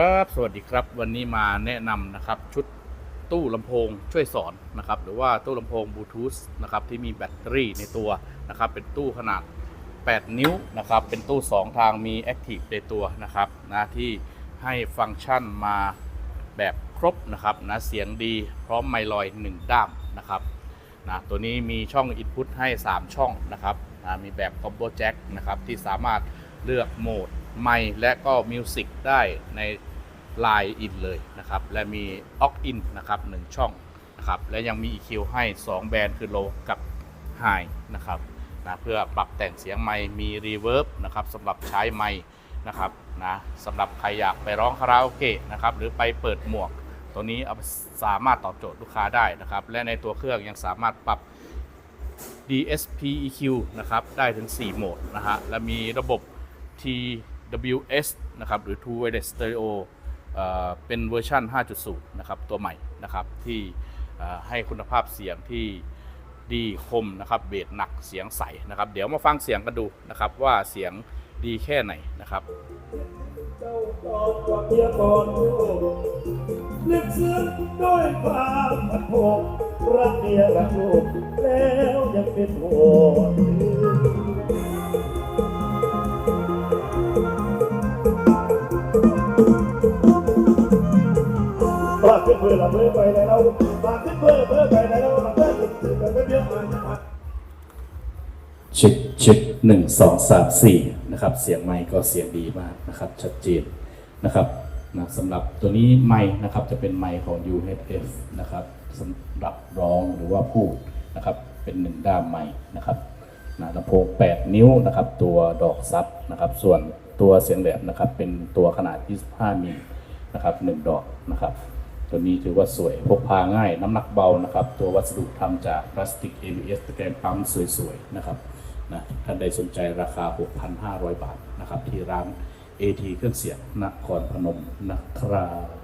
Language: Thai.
ครับสวัสดีครับ วันนี้มาแนะนำนะครับชุดตู้ลำโพงช่วยสอนนะครับหรือว่าตู้ลำโพงบลูทูธนะครับที่มีแบตเตอรี่ในตัวนะครับเป็นตู้ขนาด 8 นิ้วนะครับเป็นตู้ 2 ทางมี Active ในตัวนะครับนะที่ให้ฟังก์ชันมาแบบครบนะครับนะเสียงดีพร้อมไมค์ลอย 1 ด้ามนะครับนะตัวนี้มีช่อง Input ให้ 3 ช่องนะครับนะมีแบบ Combo Jack นะครับที่สามารถเลือกโหมด ไมค์และก็มิวสิกได้ใน Line In เลยนะครับ และมี Aux In นะครับ 1 ช่องนะครับ และยังมี EQ ให้ 2 แบรนด์คือ Low กับ High นะครับนะเพื่อปรับแต่งเสียงไมค์มี Reverb นะครับสำหรับใช้ไมค์นะครับนะสำหรับใครอยากไปร้องคาราโอเกะนะครับ หรือไปเปิดหมวก ตัวนี้สามารถตอบโจทย์ลูกค้าได้นะครับ และในตัวเครื่องยังสามารถปรับ DSP EQ นะครับ ได้ถึง 4 โหมดนะฮะ และมีระบบ WS นะครับหรือ Two Way Stereo เป็นเวอร์ชัน5.0 นะครับตัวใหม่นะครับที่ให้คุณภาพเสียงที่ดีคมนะครับเบสหนักเสียงใสนะครับ เดี๋ยวมาฟังเสียงกันดูนะครับว่าเสียงดีแค่ไหนนะครับเจ้าตอบว่าเพียก่อนลูกลึกซึ้งด้วยความพันผกรักเมียรักลูกแล้วยังเป็นห่วง เพื่อละเพื่อไปไหนเราฝากขึ้นเพื่อเพื่อไปไหนเราฝากขึ้นเพื่อไปเพื่อมานะครับเช็คเช็คหนึ่งสองสามสี่นะครับ เสียงไมค์ก็เสียงดีมากนะครับ ชัดเจนนะครับนะสำหรับตัวนี้ไมค์นะครับจะเป็นไมค์ของ UHF นะครับสำหรับร้องหรือว่าพูดนะครับเป็นหนึ่งด้ามไมค์นะครับนะลำโพง8 นิ้วนะครับ ตัวดอกซับนะครับ ส่วนตัวเสียงแหลมนะครับ เป็นตัวขนาด 25มิลนะครับหนึ่งดอกนะครับ ตัวนี้ถือว่าสวยพกพาง่ายน้ำหนักเบานะครับ ตัววัสดุทำจากพลาสติก ABS ตะแกรงปั๊มสวยๆนะครับนะท่านใดสนใจราคา 6,500 บาทนะครับ ที่ร้าน AT เครื่องเสียงนครพนมนะครับ